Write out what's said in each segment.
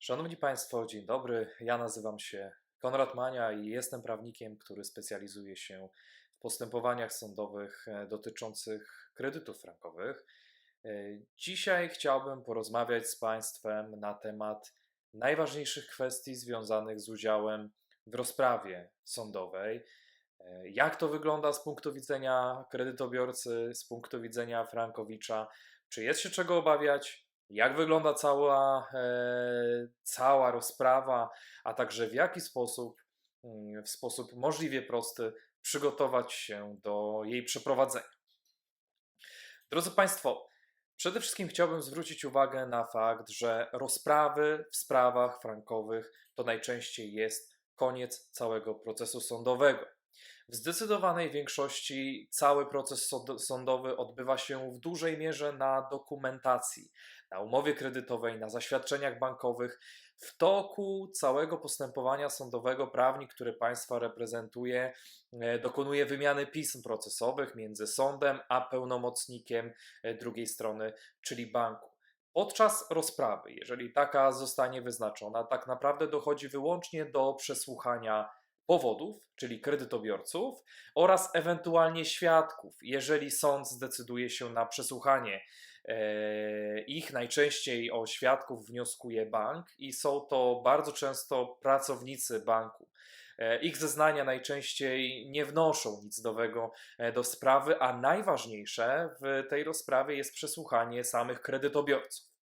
Szanowni Państwo, dzień dobry. Ja nazywam się Konrad Mania i jestem prawnikiem, który specjalizuje się w postępowaniach sądowych e, dotyczących kredytów frankowych. E, Dzisiaj chciałbym porozmawiać z Państwem na temat najważniejszych kwestii związanych z udziałem w rozprawie sądowej. E, Jak to wygląda z punktu widzenia kredytobiorcy, z punktu widzenia Frankowicza? Czy jest się czego obawiać? Jak wygląda cała, e, cała rozprawa, a także w jaki sposób, mm, w sposób możliwie prosty, przygotować się do jej przeprowadzenia? Drodzy Państwo, przede wszystkim chciałbym zwrócić uwagę na fakt, że rozprawy w sprawach frankowych to najczęściej jest koniec całego procesu sądowego. W zdecydowanej większości cały proces sąd- sądowy odbywa się w dużej mierze na dokumentacji, na umowie kredytowej, na zaświadczeniach bankowych. W toku całego postępowania sądowego prawnik, który Państwa reprezentuje, e, dokonuje wymiany pism procesowych między sądem a pełnomocnikiem e, drugiej strony, czyli banku. Podczas rozprawy, jeżeli taka zostanie wyznaczona, tak naprawdę dochodzi wyłącznie do przesłuchania powodów, czyli kredytobiorców, oraz ewentualnie świadków, jeżeli sąd zdecyduje się na przesłuchanie e, ich. Najczęściej o świadków wnioskuje bank i są to bardzo często pracownicy banku. E, Ich zeznania najczęściej nie wnoszą nic nowego e, do sprawy, a najważniejsze w tej rozprawie jest przesłuchanie samych kredytobiorców.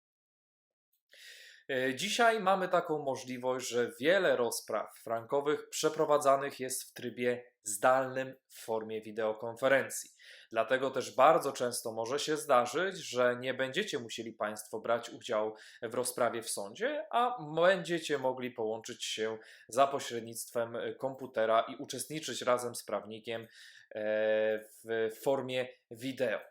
E, Dzisiaj mamy taką możliwość, że wiele rozpraw frankowych przeprowadzanych jest w trybie zdalnym w formie wideokonferencji. Dlatego też bardzo często może się zdarzyć, że nie będziecie musieli Państwo brać udziału w rozprawie w sądzie, a będziecie mogli połączyć się za pośrednictwem komputera i uczestniczyć razem z prawnikiem e, w formie wideo.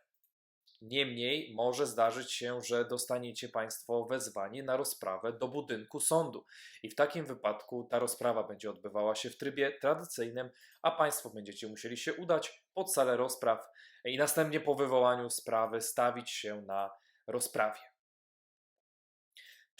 Niemniej może zdarzyć się, że dostaniecie Państwo wezwanie na rozprawę do budynku sądu. I w takim wypadku ta rozprawa będzie odbywała się w trybie tradycyjnym, a Państwo będziecie musieli się udać pod salę rozpraw i następnie po wywołaniu sprawy stawić się na rozprawie.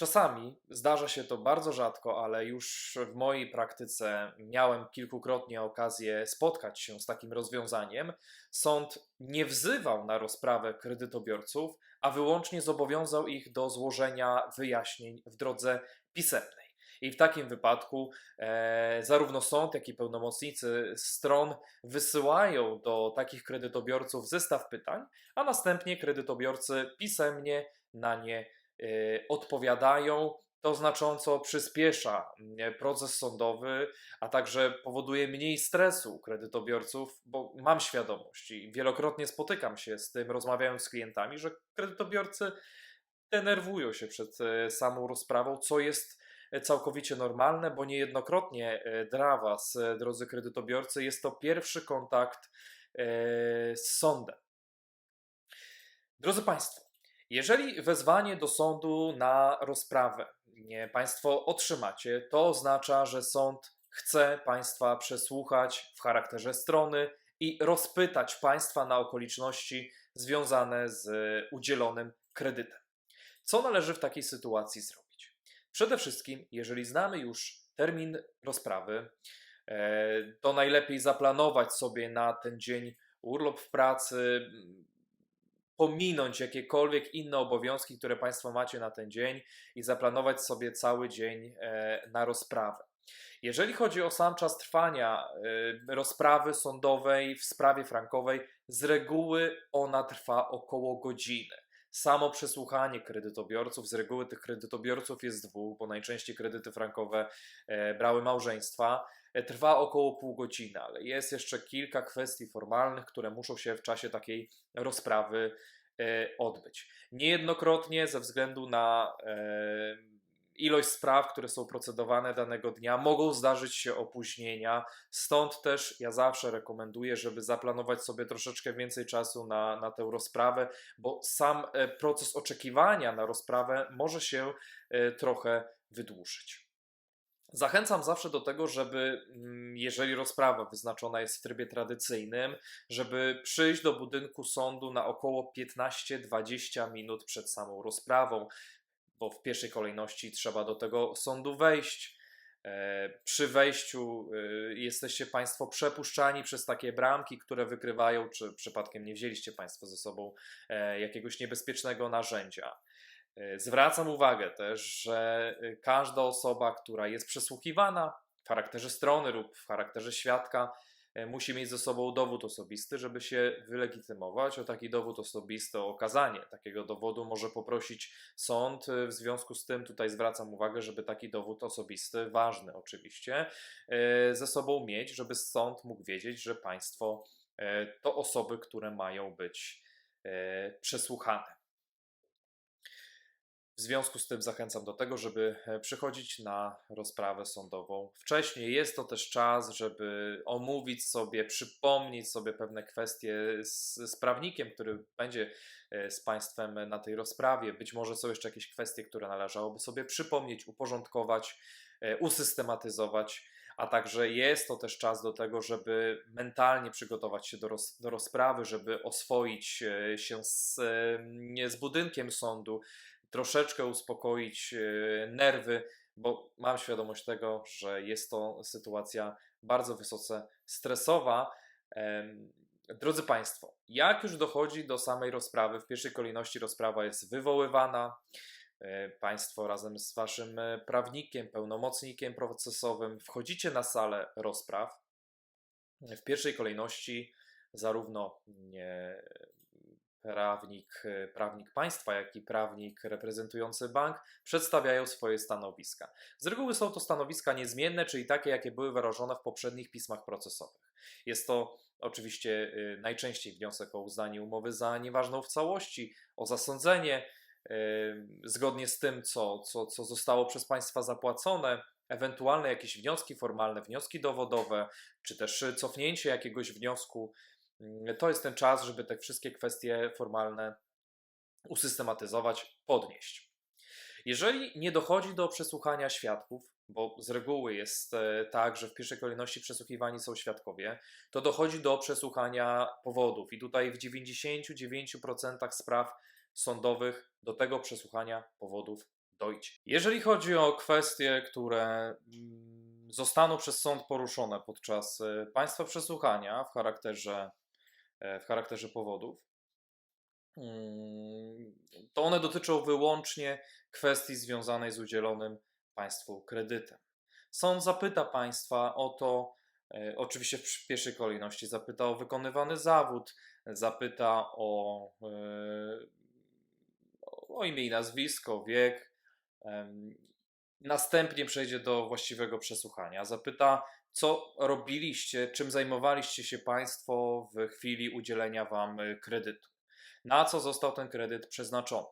Czasami zdarza się to bardzo rzadko, ale już w mojej praktyce miałem kilkukrotnie okazję spotkać się z takim rozwiązaniem. Sąd nie wzywał na rozprawę kredytobiorców, a wyłącznie zobowiązał ich do złożenia wyjaśnień w drodze pisemnej. I w takim wypadku e, zarówno sąd, jak i pełnomocnicy stron wysyłają do takich kredytobiorców zestaw pytań, a następnie kredytobiorcy pisemnie na nie odpowiadają. To znacząco przyspiesza mm, proces sądowy, a także powoduje mniej stresu kredytobiorców, bo mam świadomość i wielokrotnie spotykam się z tym, rozmawiając z klientami, że kredytobiorcy denerwują się przed e, samą rozprawą, co jest e, całkowicie normalne, bo niejednokrotnie e, dla Was, e, drodzy kredytobiorcy, jest to pierwszy kontakt e, z sądem. Drodzy Państwo, jeżeli wezwanie do sądu na rozprawę Państwo otrzymacie, to oznacza, że sąd chce Państwa przesłuchać w charakterze strony i rozpytać Państwa na okoliczności związane z udzielonym kredytem. Co należy w takiej sytuacji zrobić? Przede wszystkim, jeżeli znamy już termin rozprawy, e, to najlepiej zaplanować sobie na ten dzień urlop w pracy, pominąć jakiekolwiek inne obowiązki, które Państwo macie na ten dzień i zaplanować sobie cały dzień e, na rozprawę. Jeżeli chodzi o sam czas trwania e, rozprawy sądowej w sprawie frankowej, z reguły ona trwa około godziny. Samo przesłuchanie kredytobiorców, z reguły tych kredytobiorców jest dwóch, bo najczęściej kredyty frankowe e, brały małżeństwa, trwa około pół godziny, ale jest jeszcze kilka kwestii formalnych, które muszą się w czasie takiej rozprawy e, odbyć. Niejednokrotnie ze względu na e, ilość spraw, które są procedowane danego dnia, mogą zdarzyć się opóźnienia. Stąd też ja zawsze rekomenduję, żeby zaplanować sobie troszeczkę więcej czasu na, na tę rozprawę, bo sam e, proces oczekiwania na rozprawę może się trochę wydłużyć. Zachęcam zawsze do tego, żeby, mm, jeżeli rozprawa wyznaczona jest w trybie tradycyjnym, żeby przyjść do budynku sądu na około 15-20 minut przed samą rozprawą. bo w pierwszej kolejności trzeba do tego sądu wejść. E, Przy wejściu e, jesteście Państwo przepuszczani przez takie bramki, które wykrywają, czy przypadkiem nie wzięliście Państwo ze sobą e, jakiegoś niebezpiecznego narzędzia. E, Zwracam uwagę też, że e, każda osoba, która jest przesłuchiwana w charakterze strony lub w charakterze świadka, e, musi mieć ze sobą dowód osobisty, żeby się wylegitymować. O taki dowód osobisty, o okazanie takiego dowodu może poprosić sąd. W związku z tym tutaj zwracam uwagę, żeby taki dowód osobisty, ważny oczywiście, ze sobą mieć, żeby sąd mógł wiedzieć, że państwo to osoby, które mają być przesłuchane. W związku z tym zachęcam do tego, żeby e, przychodzić na rozprawę sądową wcześniej. Jest to też czas, żeby omówić sobie, przypomnieć sobie pewne kwestie z, z prawnikiem, który będzie e, z Państwem na tej rozprawie. Być może są jeszcze jakieś kwestie, które należałoby sobie przypomnieć, uporządkować, e, usystematyzować. A także jest to też czas do tego, żeby mentalnie przygotować się do, roz, do rozprawy, żeby oswoić się z, z budynkiem sądu, troszeczkę uspokoić e, nerwy, bo mam świadomość tego, że jest to sytuacja bardzo wysoce stresowa. Drodzy Państwo, jak już dochodzi do samej rozprawy, w pierwszej kolejności rozprawa jest wywoływana. E, Państwo razem z Waszym e, prawnikiem, pełnomocnikiem procesowym wchodzicie na salę rozpraw. W pierwszej kolejności zarówno prawnik, e, prawnik państwa, jak i prawnik reprezentujący bank przedstawiają swoje stanowiska. Z reguły są to stanowiska niezmienne, czyli takie, jakie były wyrażone w poprzednich pismach procesowych. Jest to oczywiście y, najczęściej wniosek o uznanie umowy za nieważną w całości, o zasądzenie y, zgodnie z tym, co, co, co zostało przez państwa zapłacone, ewentualne jakieś wnioski formalne, wnioski dowodowe, czy też cofnięcie jakiegoś wniosku. Mm, To jest ten czas, żeby te wszystkie kwestie formalne usystematyzować, podnieść. Jeżeli nie dochodzi do przesłuchania świadków, bo z reguły jest e, tak, że w pierwszej kolejności przesłuchiwani są świadkowie, to dochodzi do przesłuchania powodów. I tutaj w 99% spraw sądowych do tego przesłuchania powodów dojdzie. Jeżeli chodzi o kwestie, które mm, zostaną przez sąd poruszone podczas e, państwa przesłuchania w charakterze, w charakterze powodów, mm, to one dotyczą wyłącznie kwestii związanej z udzielonym państwu kredytem. Sąd zapyta państwa o to, e, oczywiście w pierwszej kolejności zapyta o wykonywany zawód, zapyta o, e, o imię i nazwisko, wiek. Następnie przejdzie do właściwego przesłuchania. Zapyta, co robiliście, czym zajmowaliście się Państwo w chwili udzielenia Wam e, kredytu. Na co został ten kredyt przeznaczony?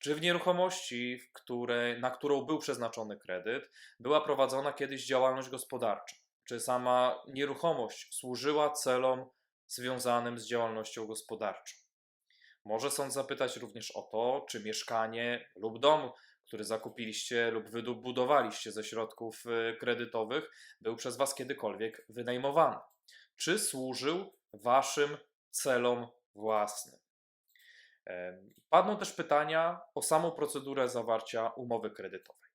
Czy w nieruchomości, w które, na którą był przeznaczony kredyt, była prowadzona kiedyś działalność gospodarcza? Czy sama nieruchomość służyła celom związanym z działalnością gospodarczą? Może sąd zapytać również o to, czy mieszkanie lub dom, który zakupiliście lub wybudowaliście ze środków y, kredytowych, był przez Was kiedykolwiek wynajmowany. Czy służył Waszym celom własnym? Em, Padną też pytania o samą procedurę zawarcia umowy kredytowej.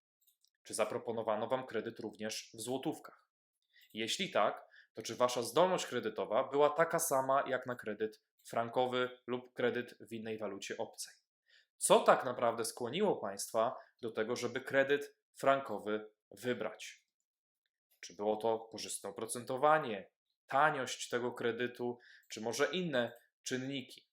Czy zaproponowano Wam kredyt również w złotówkach? Jeśli tak, to czy Wasza zdolność kredytowa była taka sama jak na kredyt frankowy lub kredyt w innej walucie obcej? Co tak naprawdę skłoniło Państwa do tego, żeby kredyt frankowy wybrać? Czy było to korzystne oprocentowanie, taniość tego kredytu, czy może inne czynniki?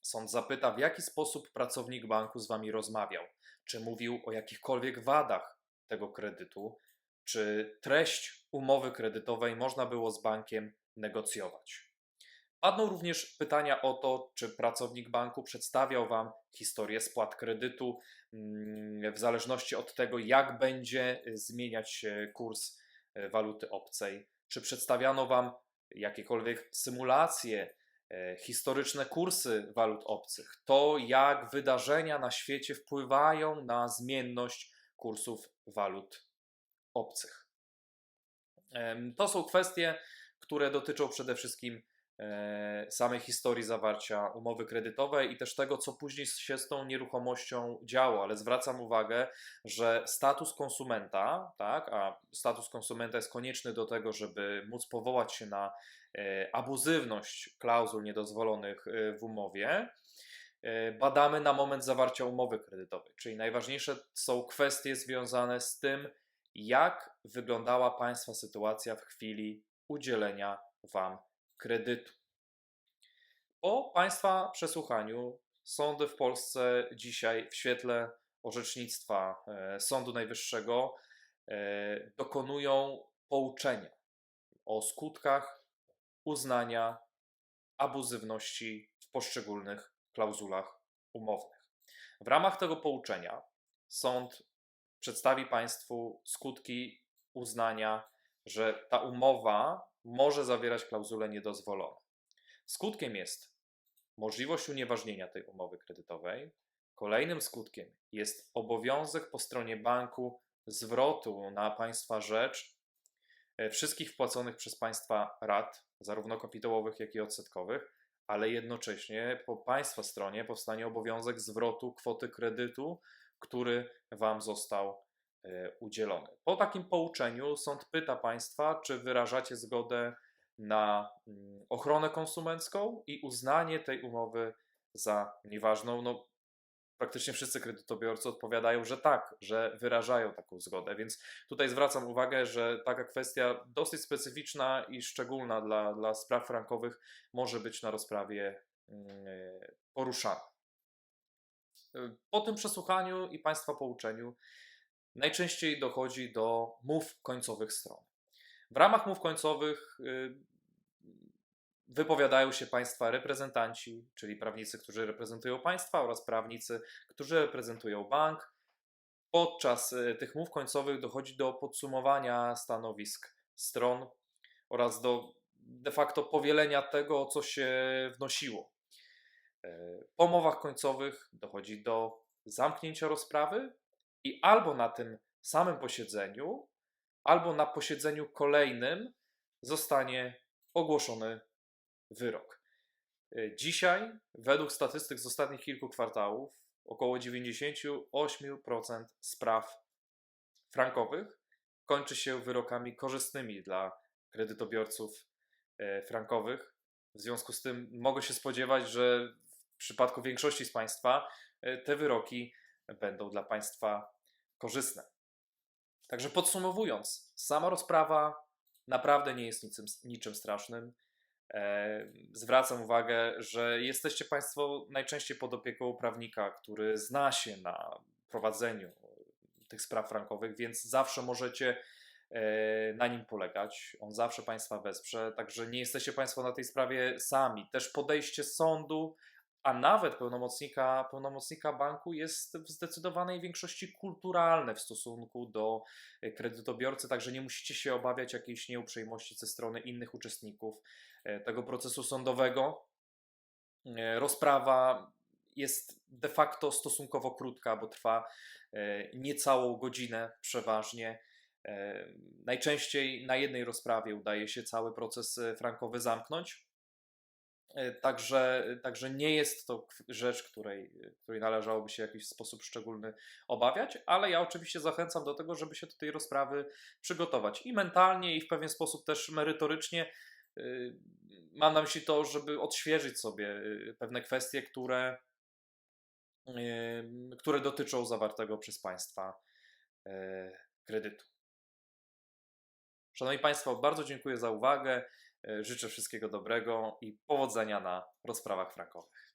Sąd zapyta, w jaki sposób pracownik banku z Wami rozmawiał. Czy mówił o jakichkolwiek wadach tego kredytu, czy treść umowy kredytowej można było z bankiem negocjować. Padną również pytania o to, czy pracownik banku przedstawiał Wam historię spłat kredytu mm, w zależności od tego, jak będzie zmieniać się kurs e, waluty obcej. Czy przedstawiano Wam jakiekolwiek symulacje, e, historyczne kursy walut obcych, to jak wydarzenia na świecie wpływają na zmienność kursów walut obcych. To są kwestie, które dotyczą przede wszystkim e, samej historii zawarcia umowy kredytowej i też tego, co później się z tą nieruchomością działo, ale zwracam uwagę, że status konsumenta, tak, a status konsumenta jest konieczny do tego, żeby móc powołać się na e, abuzywność klauzul niedozwolonych e, w umowie, badamy na moment zawarcia umowy kredytowej. Czyli najważniejsze są kwestie związane z tym, jak wyglądała Państwa sytuacja w chwili udzielenia Wam kredytu. Po Państwa przesłuchaniu sądy w Polsce dzisiaj w świetle orzecznictwa e, Sądu Najwyższego e, dokonują pouczenia o skutkach uznania abuzywności w poszczególnych klauzulach umownych. W ramach tego pouczenia sąd przedstawi Państwu skutki uznania, że ta umowa może zawierać klauzule niedozwolone. Skutkiem jest możliwość unieważnienia tej umowy kredytowej. Kolejnym skutkiem jest obowiązek po stronie banku zwrotu na Państwa rzecz e, wszystkich wpłaconych przez Państwa rat, zarówno kapitałowych, jak i odsetkowych, ale jednocześnie po Państwa stronie powstanie obowiązek zwrotu kwoty kredytu, który Wam został e, udzielony. Po takim pouczeniu sąd pyta Państwa, czy wyrażacie zgodę na mm, ochronę konsumencką i uznanie tej umowy za nieważną. No, praktycznie wszyscy kredytobiorcy odpowiadają, że tak, że wyrażają taką zgodę. Więc tutaj zwracam uwagę, że taka kwestia dosyć specyficzna i szczególna dla, dla spraw frankowych może być na rozprawie mm, poruszana. Po tym przesłuchaniu i Państwa pouczeniu najczęściej dochodzi do mów końcowych stron. W ramach mów końcowych y, wypowiadają się Państwa reprezentanci, czyli prawnicy, którzy reprezentują państwa oraz prawnicy, którzy reprezentują bank. Podczas y, tych mów końcowych dochodzi do podsumowania stanowisk stron oraz do de facto powielenia tego, co się wnosiło. Po mowach końcowych dochodzi do zamknięcia rozprawy i albo na tym samym posiedzeniu, albo na posiedzeniu kolejnym zostanie ogłoszony wyrok. E, dzisiaj, według statystyk z ostatnich kilku kwartałów, około 98% spraw frankowych kończy się wyrokami korzystnymi dla kredytobiorców e, frankowych. W związku z tym mogę się spodziewać, że przypadku większości z Państwa e, te wyroki będą dla Państwa korzystne. Także podsumowując, sama rozprawa naprawdę nie jest niczym, niczym strasznym. E, zwracam uwagę, że jesteście Państwo najczęściej pod opieką prawnika, który zna się na prowadzeniu tych spraw frankowych, więc zawsze możecie e, na nim polegać. On zawsze Państwa wesprze, także nie jesteście Państwo na tej sprawie sami. Też podejście sądu a nawet pełnomocnika, pełnomocnika banku jest w zdecydowanej większości kulturalne w stosunku do e, kredytobiorcy, także nie musicie się obawiać jakiejś nieuprzejmości ze strony innych uczestników e, tego procesu sądowego. E, rozprawa jest de facto stosunkowo krótka, bo trwa niecałą godzinę przeważnie. Najczęściej na jednej rozprawie udaje się cały proces frankowy zamknąć. E, także, także nie jest to rzecz, której, której należałoby się w jakiś sposób szczególny obawiać, ale ja oczywiście zachęcam do tego, żeby się do tej rozprawy przygotować i mentalnie, i w pewien sposób też merytorycznie. Y, mam na myśli to, żeby odświeżyć sobie y, pewne kwestie, które, y, które dotyczą zawartego przez Państwa kredytu. Szanowni Państwo, bardzo dziękuję za uwagę. E, życzę wszystkiego dobrego i powodzenia na rozprawach frankowych.